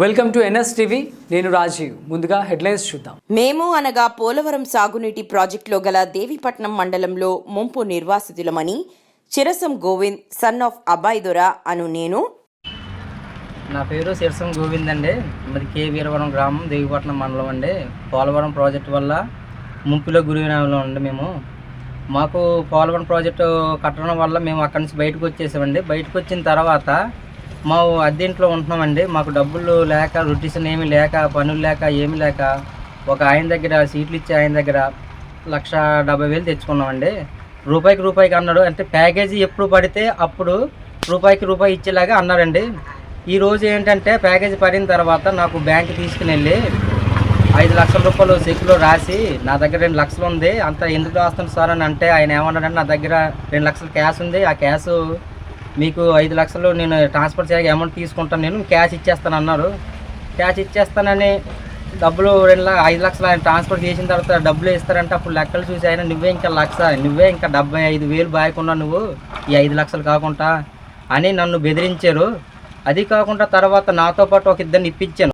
Welcome to NS TV. నేను రాజీవ్. ముందుగా headlines చూద్దాం. మేము అనగా పోలవరం సాగునీటి ప్రాజెక్టులో గల దేవీపట్నం మండలంలో ముంపు నిర్వాసితులమని చిరసం గోవింద్ సన్ ఆఫ్ అబ్బాయి దొర అను నేను. నా పేరు శిరసం గోవింద్ అండి. మరి కే వీరవరం గ్రామం దేవిపట్నం మండలం అండి. పోలవరం ప్రాజెక్టు వల్ల ముంపులో గురినాలో ఉండి మేము. మాకు పోలవరం ప్రాజెక్టు కట్టడం వల్ల మేము అక్కడి నుంచి బయటకు వచ్చేసామండి. బయటకు వచ్చిన తర్వాత మా అద్దెంట్లో ఉంటున్నామండి. మాకు డబ్బులు లేక రొటీషన్ ఏమీ లేక పనులు లేక ఏమీ లేక ఒక ఆయన దగ్గర సీట్లు ఇచ్చే ఆయన దగ్గర లక్ష డెబ్బై వేలు తెచ్చుకున్నామండి. రూపాయికి రూపాయికి అన్నాడు. అంటే ప్యాకేజీ ఎప్పుడు పడితే అప్పుడు రూపాయికి రూపాయి ఇచ్చేలాగా అన్నారండి. ఈ రోజు ఏంటంటే ప్యాకేజీ పడిన తర్వాత నాకు బ్యాంక్ తీసుకుని వెళ్ళి ఐదు లక్షల రూపాయలు చెక్కులో రాసి నా దగ్గర రెండు లక్షలు ఉంది. అంత ఎందుకు రాస్తాను సార్ అని అంటే ఆయన ఏమన్నాడంటే నా దగ్గర రెండు లక్షల క్యాష్ ఉంది. ఆ క్యాష్ మీకు ఐదు లక్షలు నేను ట్రాన్స్ఫర్ చేయగా అమౌంట్ తీసుకుంటాను నేను క్యాష్ ఇచ్చేస్తాను అన్నారు. క్యాష్ ఇచ్చేస్తానని డబ్బులు రెండు ఐదు లక్షలు ఆయన ట్రాన్స్ఫర్ చేసిన తర్వాత డబ్బులు ఇస్తారంటే అప్పుడు లెక్కలు చూసి ఆయన నువ్వే ఇంకా లక్ష నువ్వే ఇంకా డెబ్బై ఐదు వేలు బాయకుండా నువ్వు ఈ ఐదు లక్షలు కాకుండా అని నన్ను బెదిరించారు. అది కాకుండా తర్వాత నాతో పాటు ఒక ఇద్దరిని ఇప్పించాను.